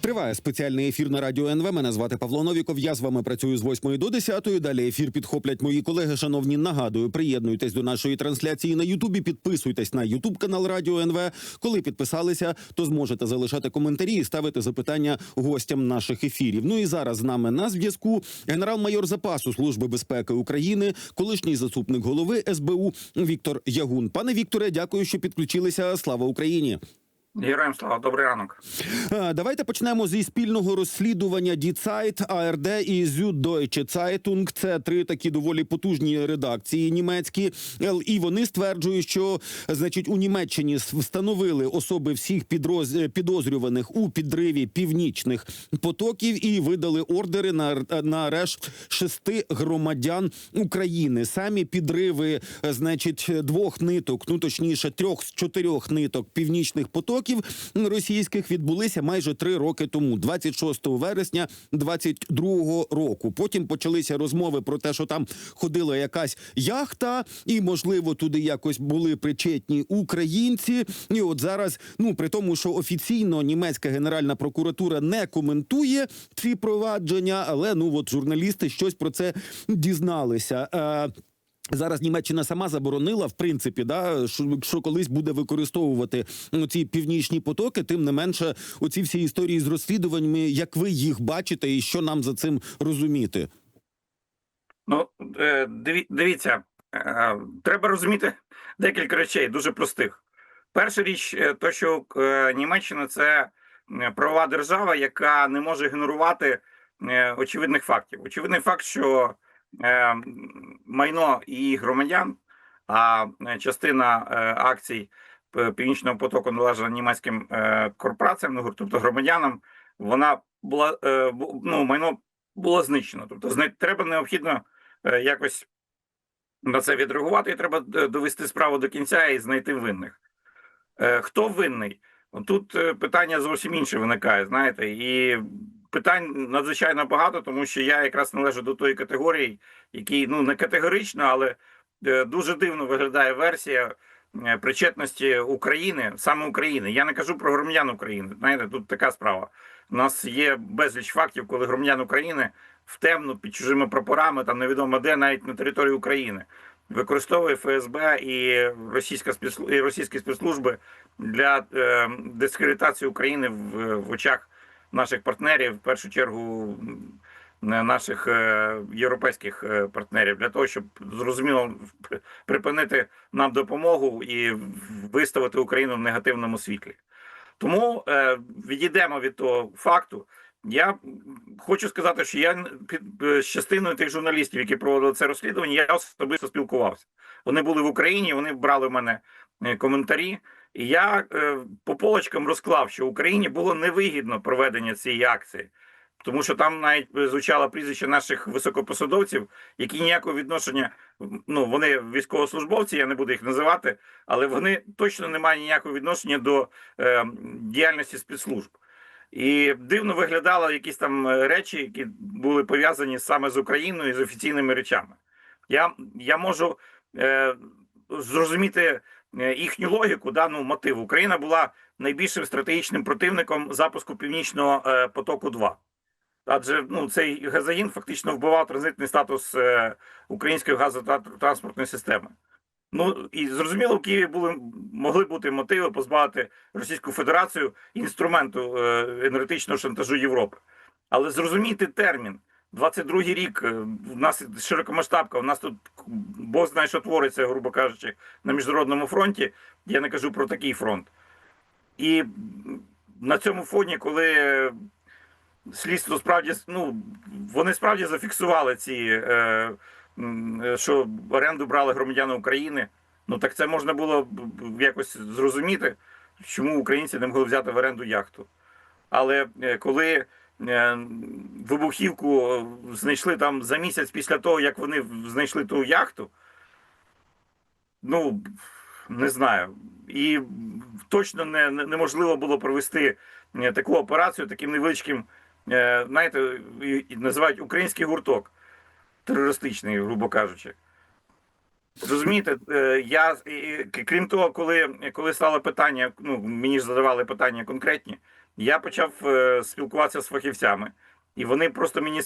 Триває спеціальний ефір на радіо НВ. Мене звати Павло Новіков. Я з вами працюю з 8 до 10. Далі ефір підхоплять мої колеги. Шановні, нагадую, приєднуйтесь до нашої трансляції на Ютубі. Підписуйтесь на Ютуб канал Радіо НВ. Коли підписалися, то зможете залишати коментарі і ставити запитання гостям наших ефірів. Ну і зараз з нами на зв'язку генерал-майор запасу Служби безпеки України, колишній заступник голови СБУ Віктор Ягун. Пане Вікторе, дякую, що підключилися. Слава Україні. Героям слава, добрий ранок. Е, Давайте почнемо зі спільного розслідування Zeit, ARD і Süddeutsche Zeitung. Це три такі доволі потужні редакції німецькі. Е, І вони стверджують, що значить у Німеччині встановили особи всіх підроз... е, підозрюваних у підриві північних потоків і видали ордери на, на арешт шести громадян України. Самі підриви, е, значить, двох ниток, ну точніше, трьох з чотирьох ниток північних потоків російських відбулися майже три роки тому, 26 вересня 22 року. Потім почалися розмови про те, що там ходила якась яхта, і можливо туди якось були причетні українці. І от зараз, ну при тому, що офіційно німецька генеральна прокуратура не коментує ці провадження, але ну от журналісти щось про це дізналися. Зараз Німеччина сама заборонила, в принципі, да що, що колись буде використовувати ну, ці північні потоки. Тим не менше, оці всі історії з розслідуваннями, як ви їх бачите, і що нам за цим розуміти? Ну е, диві- дивіться, е, треба розуміти декілька речей, дуже простих. Перша річ, е, то що Німеччина це правова держава, яка не може ігнорувати е, очевидних фактів. Очевидний факт, що майно її громадян, а е, частина е, акцій Північного потоку належала німецьким е, корпораціям, ну, тобто громадянам, вона була е, ну, майно було знищено. Тобто, треба необхідно е, якось на це відреагувати, і треба е, довести справу до кінця і знайти винних. Е, Хто винний? Тут е, питання зовсім інше виникає, знаєте, і питань надзвичайно багато, тому що я якраз належу до тої категорії, який ну не категорично, але е, дуже дивно виглядає версія е, причетності України, саме України. Я не кажу про громадян України. Знаєте, тут така справа. У нас є безліч фактів, коли громадян України в темну під чужими прапорами, там невідомо де, навіть на території України, використовує ФСБ і російська і російські спецслужби для е, дискредитації України в, в очах наших партнерів, в першу чергу наших е, європейських е, партнерів, для того, щоб зрозуміло припинити нам допомогу і виставити Україну в негативному світлі. Тому е, відійдемо від того факту. Я хочу сказати, що я під частиною тих журналістів, які проводили це розслідування, я особисто спілкувався. Вони були в Україні, вони брали в мене коментарі, і я е, по полочкам розклав, що Україні було невигідно проведення цієї акції, тому що там навіть звучало прізвище наших високопосадовців, які ніякого відношення, ну вони військовослужбовці, я не буду їх називати, але вони точно не мають ніякого відношення до е, діяльності спецслужб. І дивно виглядали якісь там е, речі, які були пов'язані саме з Україною і з офіційними речами. Я, я можу е, зрозуміти е, їхню логіку, да, ну, мотив. Україна була найбільшим стратегічним противником запуску Північного е, потоку 2 Адже ну, цей газогін фактично вбивав транзитний статус е, української газотранспортної системи. Ну і зрозуміло, в Києві були могли бути мотиви позбавити Російську Федерацію інструменту е, енергетичного шантажу Європи. Але зрозуміти термін 22-й рік. е, В нас широкомасштабка, у нас тут Бог знає, що твориться, грубо кажучи, на міжнародному фронті. Я не кажу про такий фронт. І на цьому фоні, коли е, слідство справді ну, вони справді зафіксували ці, е, е, що оренду брали громадяни України. Ну так це можна було якось зрозуміти, чому українці не могли взяти в оренду яхту. Але е, коли е, вибухівку е, знайшли там за місяць після того, як вони знайшли ту яхту, ну не знаю. І точно не, не- неможливо було провести е, таку операцію таким невеличким, е, знаєте, називають український гурток терористичний, грубо кажучи. Розумієте, я крім того, коли, коли стало питання, ну мені ж задавали питання конкретні, я почав е, спілкуватися з фахівцями, і вони просто мені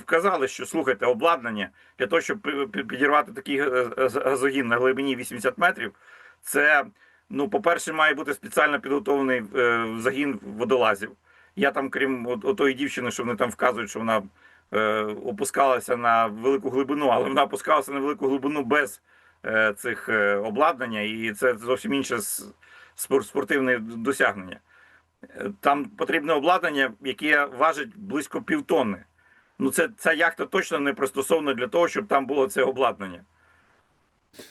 вказали, що слухайте, обладнання для того, щоб підірвати такий е, е, газогін на глибині 80 метрів, це ну, по-перше, має бути спеціально підготовлений загін водолазів. Я там, крім отої дівчини, що вони там вказують, що вона опускалася на велику глибину, але вона опускалася на велику глибину без цих обладнання, і це зовсім інше спортивне досягнення. Там потрібне обладнання, яке важить близько півтонни. Ну, це ця яхта точно не пристосована для того, щоб там було це обладнання.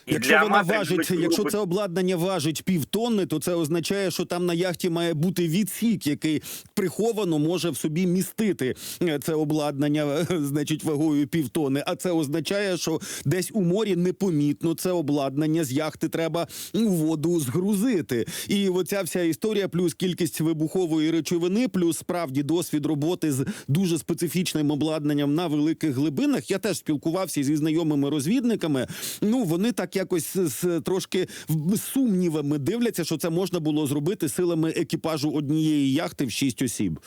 І Якщо вона важить, якщо це обладнання важить півтонни, то це означає, що там на яхті має бути відсік, який приховано може в собі містити е, це обладнання, е, значить, вагою півтонни. А це означає, що десь у морі непомітно це обладнання з яхти треба у воду згрузити. І оця вся історія, плюс кількість вибухової речовини, плюс справді досвід роботи з дуже специфічним обладнанням на великих глибинах. Я теж спілкувався зі знайомими розвідниками. Ну вони так якось з трошки сумнівами дивляться, що це можна було зробити силами екіпажу однієї яхти в шість осіб.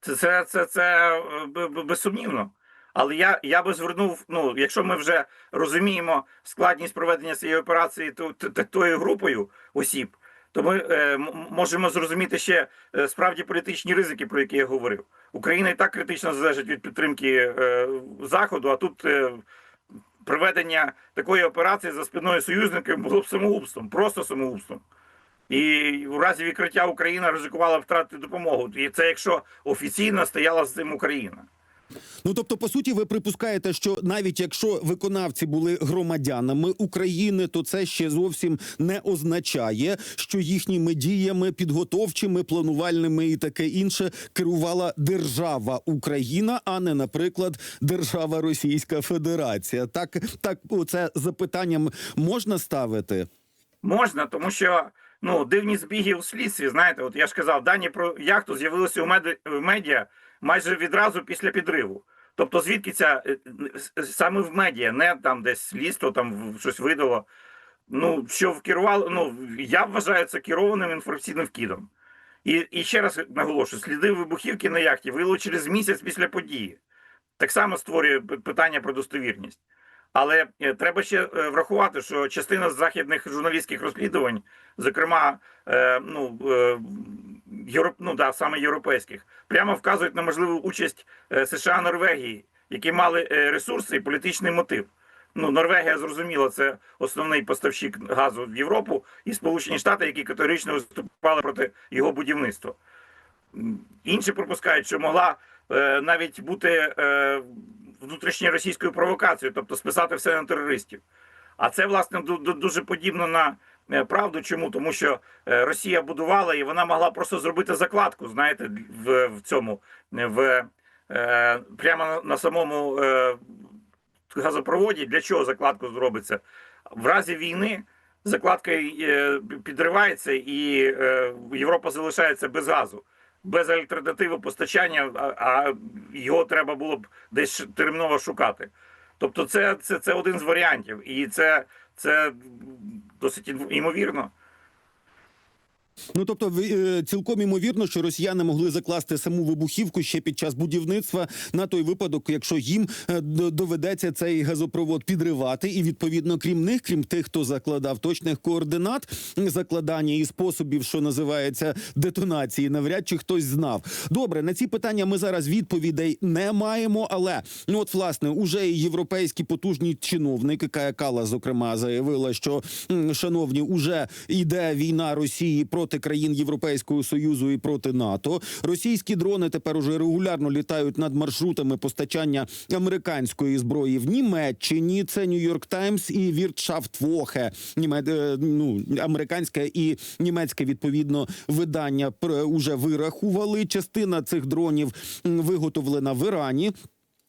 Це, це, це, це е, безсумнівно. Але я, я би звернув, ну, якщо ми вже розуміємо складність проведення цієї операції то, то, то- тою групою осіб, то ми е, можемо зрозуміти ще е, справді політичні ризики, про які я говорив. Україна і так критично залежить від підтримки е, Заходу, а тут е, проведення такої операції за спиною союзників було б самогубством, просто самогубством. І у разі відкриття Україна ризикувала втратити допомогу. І це якщо офіційно стояла з цим Україна. Ну тобто, по суті, ви припускаєте, що навіть якщо виконавці були громадянами України, то це ще зовсім не означає, що їхніми діями підготовчими, планувальними і таке інше керувала держава Україна, а не, наприклад, держава Російська Федерація. Так, так, оце запитанням можна ставити. Можна, тому що ну дивні збіги у слідстві. Знаєте, от я ж казав, дані про яхту з'явилися у мед- медіа майже відразу після підриву. Тобто, звідки ця е, е, саме в медіа, не там десь слідство там щось видало. Ну що вкерувало, ну я вважаю це керованим інформаційним вкидом. І, і ще раз наголошую: сліди вибухівки на яхті виявили через місяць після події. Так само створює питання про достовірність. Але е, треба ще врахувати, що частина західних журналістських розслідувань, зокрема, ну, європ, ну да, саме європейських, прямо вказують на можливу участь е, США Норвегії, які мали е, ресурси і політичний мотив. Ну, Норвегія зрозуміло, це основний поставщик газу в Європу і Сполучені Штати, які категорично виступали проти його будівництва. Інші припускають, що могла е, навіть бути е, внутрішньою російською провокацією, тобто списати все на терористів. А це власне ду- ду- дуже подібно на правду. Чому? Тому що е, Росія будувала і вона могла просто зробити закладку, знаєте, в, в цьому е, в е, прямо на, самому е, газопроводі. Для чого закладку зробиться? В разі війни закладка е, підривається, і е, Європа залишається без газу. Без альтернативи постачання, а його треба було б десь терміново шукати. Тобто, це, це, це один з варіантів, і це, це досить ймовірно. Ну тобто, е, цілком імовірно, що росіяни могли закласти саму вибухівку ще під час будівництва на той випадок, якщо їм е, доведеться цей газопровод підривати, і відповідно, крім них, крім тих, хто закладав точних координат закладання і способів, що називається детонації, навряд чи хтось знав. Добре, на ці питання ми зараз відповідей не маємо. Але ну от власне уже і європейські потужні чиновники Кая Кала, зокрема, заявила, що шановні, уже йде війна Росії проти країн Європейського союзу і проти НАТО. Російські дрони тепер уже регулярно літають над маршрутами постачання американської зброї в Німеччині. Це Нью-Йорк Таймс і Віртшафтвохе, Німе... е, ну, американське і німецьке відповідно видання уже вирахували. Частина цих дронів виготовлена в Ірані.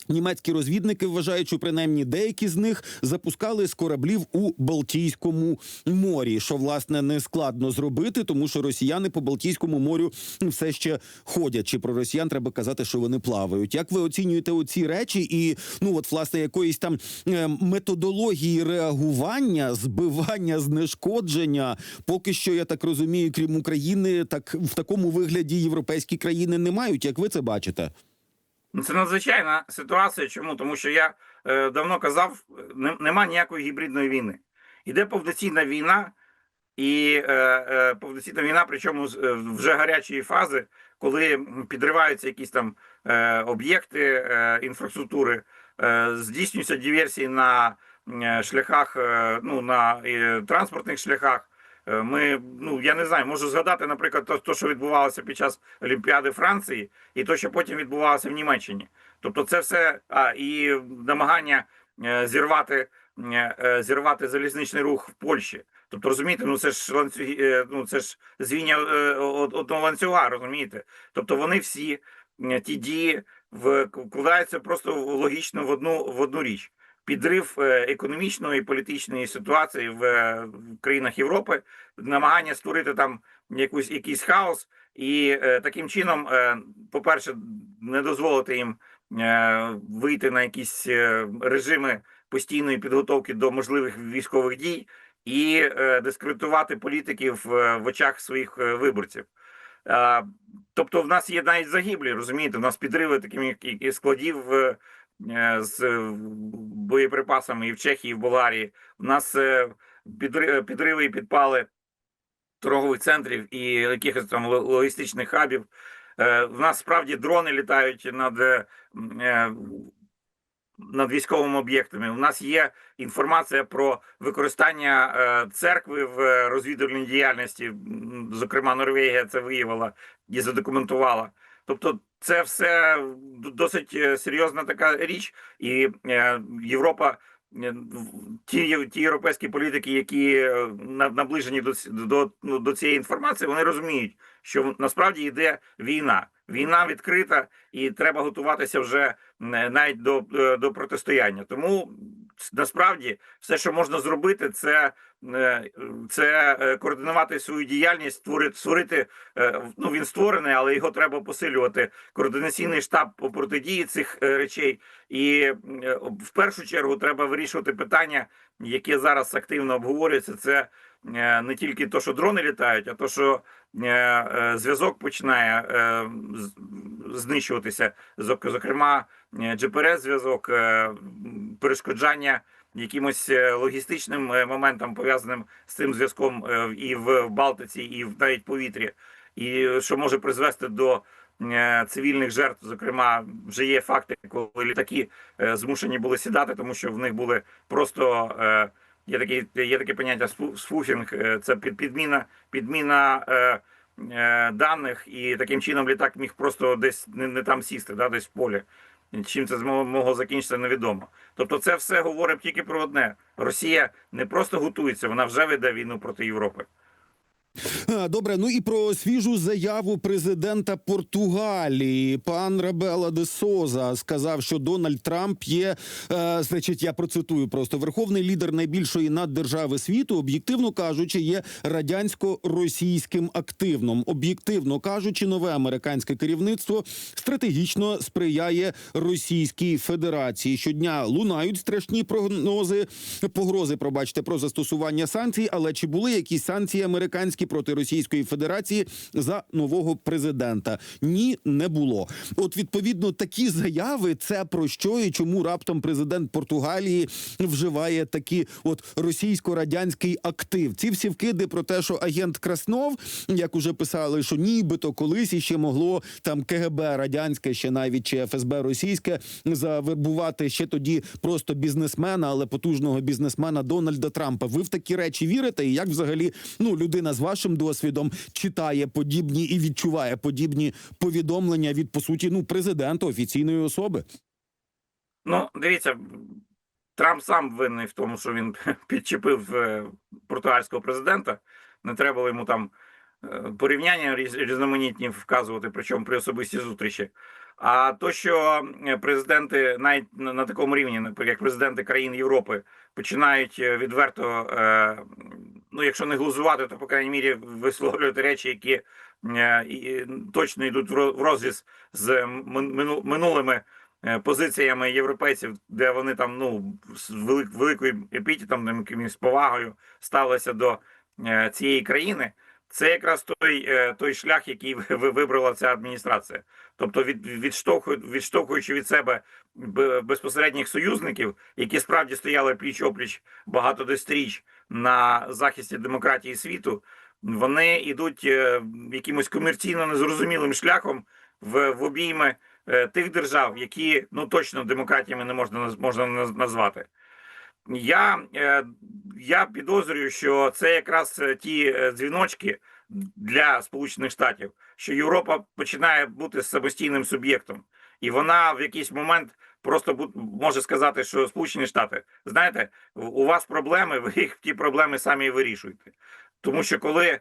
Німецькі розвідники вважають, що принаймні деякі з них запускали з кораблів у Балтійському морі, що власне не складно зробити, тому що росіяни по Балтійському морю все ще ходять. Чи про росіян треба казати, що вони плавають? Як ви оцінюєте оці речі? І ну от власне якоїсь там е, методології реагування, збивання, знешкодження, поки що я так розумію, крім України, так в такому вигляді європейські країни не мають. Як ви це бачите? Ну, Це надзвичайна ситуація. Чому? Тому що я е, давно казав, не, нема ніякої гібридної війни. Іде повноцінна війна, і е, е, повноцінна війна, причому з- е, вже гарячої фази, коли підриваються якісь там е, об'єкти е, інфраструктури, е, здійснюються диверсії на е, шляхах, е, ну на е, транспортних шляхах. Е, Ми, ну я не знаю, можу згадати, наприклад, то, що відбувалося під час Олімпіади Франції, і то, що потім відбувалося в Німеччині. Тобто, це все а, і намагання е, зірвати, е, зірвати залізничний рух в Польщі. Тобто, розумієте, ну це ж ланцюги, ну це ж звіння одного ланцюга, розумієте? Тобто вони всі ті дії вкладаються просто логічно в одну в одну річ. Підрив е, економічної і політичної ситуації в, країнах Європи, намагання створити там якусь якийсь хаос, і е, таким чином, е, по-перше, не дозволити їм вийти на якісь режими постійної підготовки до можливих військових дій і дискредитувати політиків в очах своїх виборців. Тобто, в нас є навіть загиблі, розумієте, в нас підриви такими складів з е, боєприпасами і в Чехії, і в Болгарії. У нас е, підриви і підпали торгових центрів і якихось там логістичних хабів. Е, В нас справді дрони літають над, е, е, над військовими об'єктами. У нас є інформація про використання е, церкви в е, розвідувальній діяльності. Зокрема, Норвегія це виявила і задокументувала. Тобто, це все досить е, серйозна така річ, і е, Європа. е, Ті, ті європейські політики, які на- наближені до, до, ну, до цієї інформації, вони розуміють, що насправді йде війна. Війна відкрита, і треба готуватися вже навіть до, до протистояння. Тому насправді все, що можна зробити, це, е, це е, координувати свою діяльність, створити, створити. е, Ну він створений, але його треба посилювати. Координаційний штаб по протидії цих речей. І в першу чергу треба вирішувати питання, яке зараз активно обговорюється. Це не тільки то, що дрони літають, а то, що е, е, зв'язок починає е, знищуватися. Зок- Зокрема, е, GPS-зв'язок, е, перешкоджання якимось е, логістичним е, моментам, пов'язаним з цим зв'язком е, і в Балтиці, і в навіть повітрі, і що може призвести до е, цивільних жертв. Зокрема, вже є факти, коли літаки е, змушені були сідати, тому що в них були просто. Є такі є таке поняття спу- спуфінг, е, це під- підміна, підміна е, е, даних, і таким чином літак міг просто десь не, не там сісти, да, десь в полі. Чим це змогло могло закінчитися, невідомо. Тобто, це все говорить тільки про одне: Росія не просто готується, вона вже веде війну проти Європи. А, Добре, ну і про свіжу заяву президента Португалії. Пан Рабела де Соза сказав, що Дональд Трамп є, е, значить, я процитую просто верховний лідер найбільшої наддержави світу, об'єктивно кажучи, є радянсько-російським активном. Об'єктивно кажучи, нове американське керівництво стратегічно сприяє Російській Федерації. Щодня лунають страшні прогнози, погрози, пробачте, про застосування санкцій. Але чи були якісь санкції американські проти Російської Федерації за нового президента? Ні, не було. От відповідно такі заяви це про що і чому раптом президент Португалії вживає такі от російсько-радянський актив. Ці всі вкиди про те, що агент Краснов, як уже писали, що нібито колись іще могло там КГБ радянське, ще навіть чи ФСБ російське завербувати ще тоді просто бізнесмена, але потужного бізнесмена Дональда Трампа. Ви в такі речі вірите? І як взагалі ну людина з вашим досвідом читає подібні і відчуває подібні повідомлення від по суті ну президента офіційної особи? Ну, дивіться, Трамп сам винний в тому, що він підчепив е, португальського президента. Не треба було йому там е, порівняння різноманітні вказувати, причому при особистій зустрічі. А то, що е, президенти навіть на, такому рівні, як президенти країн Європи, починають відверто, ну якщо не глузувати, то по крайній мірі висловлювати речі, які е, точно йдуть в ро- розріз з минулими е, позиціями європейців, де вони там ну з велик, великою епітетом, якимось повагою ставилися до е, цієї країни. Це якраз той, е, той шлях, який ви- ви- вибрала ця адміністрація. Тобто, від, відштовхуючи від себе безпосередніх союзників, які справді стояли пліч опліч багато десятиріч на захисті демократії світу, вони йдуть е, якимось комерційно незрозумілим шляхом в, в обійми е, тих держав, які ну точно демократіями не можна можна назвати. Я, е, я підозрюю, що це якраз е, ті е, дзвіночки для Сполучених Штатів, що Європа починає бути самостійним суб'єктом, і вона в якийсь момент просто може сказати, що Сполучені Штати, знаєте, у вас проблеми, ви їх ті проблеми самі вирішуєте. Тому що коли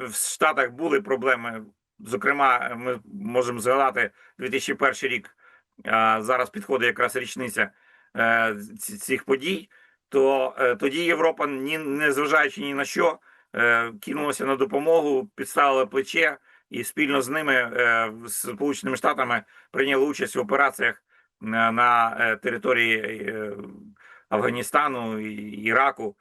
в Штатах були проблеми, зокрема, ми можемо згадати 2001 рік, зараз підходить якраз річниця цих подій, то е, тоді Європа, ні не зважаючи ні на що, е, кинулася на допомогу, підставила плече і спільно з ними, е, з Сполученими Штатами, прийняли участь в операціях на, е, території е, Афганістану і Іраку. В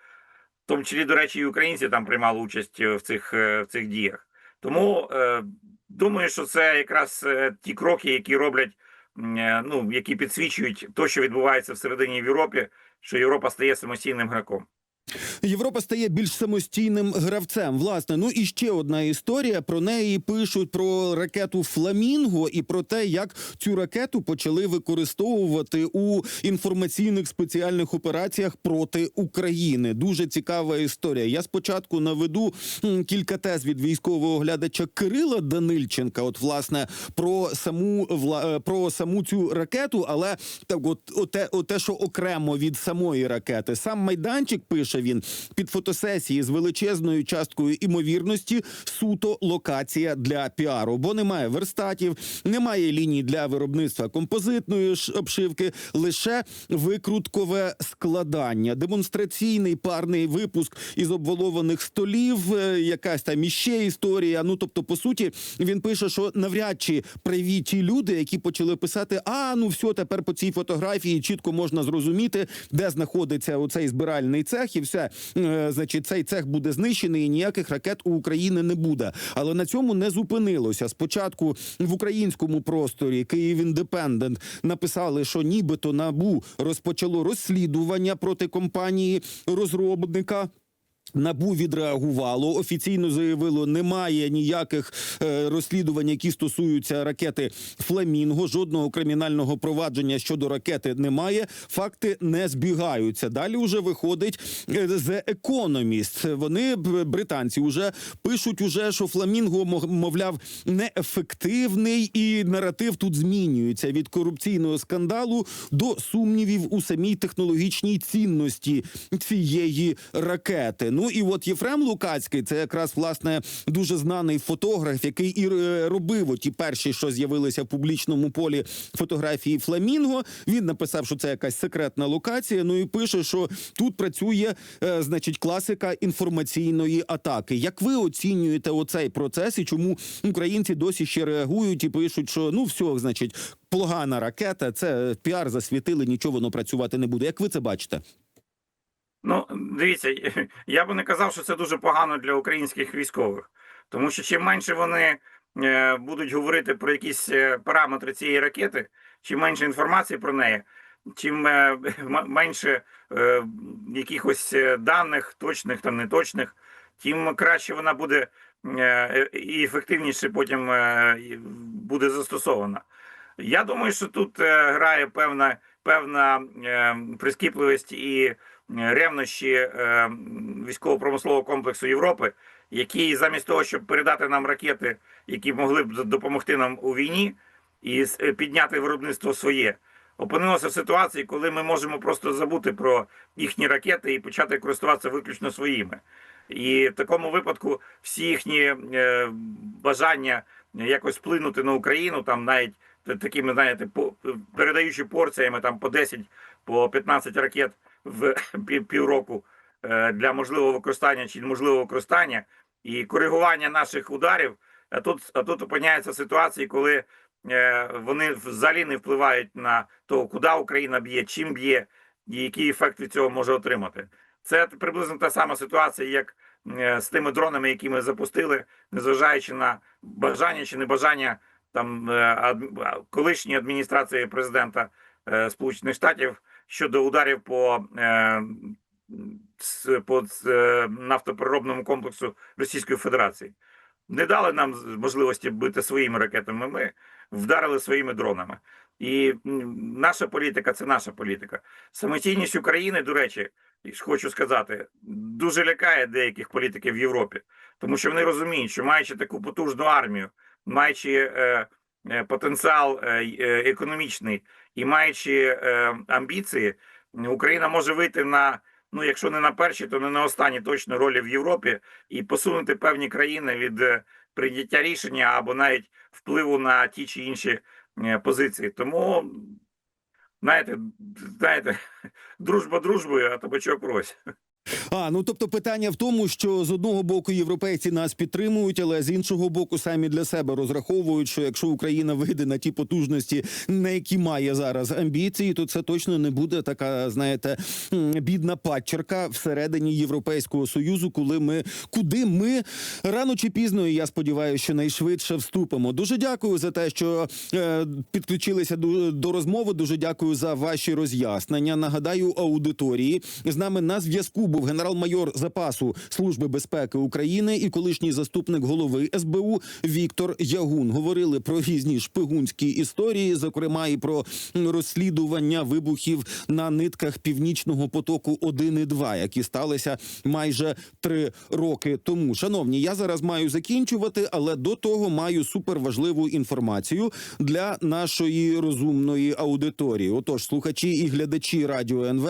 тому числі, до речі, і українці там приймали участь в цих, е, в цих діях. Тому е, думаю, що це якраз е, ті кроки, які роблять, е, ну які підсвічують те, що відбувається всередині в Європі, що Європа стає самостійним граком. Європа стає більш самостійним гравцем. Власне, ну і ще одна історія. Про неї пишуть про ракету Фламінго і про те, як цю ракету почали використовувати у інформаційних спеціальних операціях проти України. Дуже цікава історія. Я спочатку наведу кілька тез від військового оглядача Кирила Данильченка. От власне про саму е, про саму цю ракету, але так, от оте, оте, що окремо від самої ракети, сам майданчик пише він під фотосесії з величезною часткою імовірності суто локація для піару, бо немає верстатів, немає ліній для виробництва композитної обшивки, лише викруткове складання, демонстраційний парний випуск із обвалованих столів, е, якась там іще історія. Ну тобто, по суті, він пише, що навряд чи праві ті люди, які почали писати: а ну все, тепер по цій фотографії чітко можна зрозуміти, де знаходиться оцей збиральний цех, і все, Е, значить, цей цех буде знищений, і ніяких ракет у України не буде. Але на цьому не зупинилося. Спочатку в українському просторі Київ Індепендент написали, що нібито набу розпочало розслідування проти компанії розробника. Набу відреагувало офіційно заявило, немає ніяких е, розслідувань, які стосуються ракети Фламінго. Жодного кримінального провадження щодо ракети немає. Факти не збігаються. Далі вже виходить е, The Economist. Вони британці вже пишуть, уже що Фламінго мов- мовляв неефективний, і наратив тут змінюється від корупційного скандалу до сумнівів у самій технологічній цінності цієї ракети. Ну і от Єфрем Лукацький, це якраз власне дуже знаний фотограф, який і е, робив ті перші, що з'явилися в публічному полі фотографії Фламінго. Він написав, що це якась секретна локація. Ну і пише, що тут працює, е, значить, класика інформаційної атаки. Як ви оцінюєте оцей процес і чому українці досі ще реагують і пишуть, що ну все, значить, погана ракета, це піар засвітили, нічого воно працювати не буде. Як ви це бачите? Ну, дивіться, я би не казав, що це дуже погано для українських військових, тому що чим менше вони е, будуть говорити про якісь е, параметри цієї ракети, чим менше інформації про неї, чим е, менше якихось даних, точних там неточних, тим краще вона буде і ефективніше потім буде застосована. Я думаю, що тут грає певна певна прискіпливість і ревнощі е, військово-промислового комплексу Європи, який замість того, щоб передати нам ракети, які могли б допомогти нам у війні, і е, підняти виробництво своє, опинилося в ситуації, коли ми можемо просто забути про їхні ракети і почати користуватися виключно своїми. І в такому випадку всі їхні е, бажання якось вплинути на Україну, там навіть такими, знаєте, передаючи порціями там по 10, по 15 ракет в пів- півроку е, для можливого використання чи неможливого використання і коригування наших ударів. А тут, а тут опиняється ситуації, коли е, вони взагалі не впливають на то, куди Україна б'є, чим б'є, і який ефект від цього може отримати. Це приблизно та сама ситуація, як е, з тими дронами, які ми запустили, незважаючи на бажання чи небажання там колишньої адміністрації президента Сполучених Штатів щодо ударів по, е, по е, нафтопереробному комплексу Російської Федерації. Не дали нам можливості бити своїми ракетами. Ми вдарили своїми дронами. І наша політика це наша політика. Самостійність України, до речі, хочу сказати, дуже лякає деяких політиків в Європі, тому що вони розуміють, що маючи таку потужну армію, маючи е, е, потенціал е, економічний і маючи е, амбіції, Україна може вийти на ну, якщо не на перші, то не на останні точно ролі в Європі і посунути певні країни від е, прийняття рішення або навіть впливу на ті чи інші е, позиції. Тому знаєте, знаєте, дружба дружбою, а табачок рось. А ну тобто питання в тому, що з одного боку європейці нас підтримують, але з іншого боку самі для себе розраховують, що якщо Україна вийде на ті потужності, на які має зараз амбіції, то це точно не буде така, знаєте, бідна падчерка всередині Європейського союзу, коли ми куди ми рано чи пізно, і я сподіваюся, що найшвидше вступимо. Дуже дякую за те, що е, підключилися до, до розмови. Дуже дякую за ваші роз'яснення. Нагадаю аудиторії з нами на зв'язку був генерал-майор запасу Служби безпеки України і колишній заступник голови СБУ Віктор Ягун. Говорили про різні шпигунські історії, зокрема і про розслідування вибухів на нитках північного потоку 1 і 2, які сталися майже три роки тому. Шановні, я зараз маю закінчувати, але до того маю суперважливу інформацію для нашої розумної аудиторії. Отож, слухачі і глядачі радіо НВ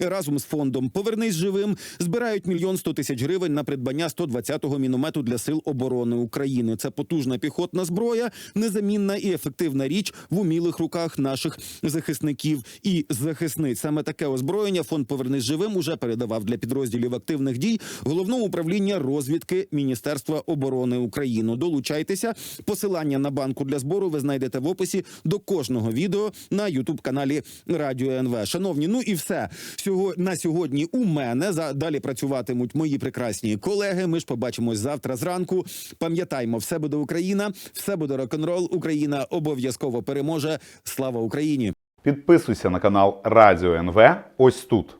разом з фондом Повернись живим збирають мільйон сто тисяч гривень на придбання 120-го міномету для сил оборони України. Це потужна піхотна зброя, незамінна і ефективна річ в умілих руках наших захисників і захисниць. Саме таке озброєння фонд Повернись живим уже передавав для підрозділів активних дій головного управління розвідки Міністерства оборони України. Долучайтеся. Посилання на банку для збору ви знайдете в описі до кожного відео на Ютуб каналі Радіо НВ. Шановні, ну і все Сього- на сьогодні. У мене за далі працюватимуть мої прекрасні колеги. Ми ж побачимось завтра зранку. Пам'ятаймо, все буде Україна, все буде рок-н-рол. Україна обов'язково переможе. Слава Україні! Підписуйся на канал Радіо НВ ось тут.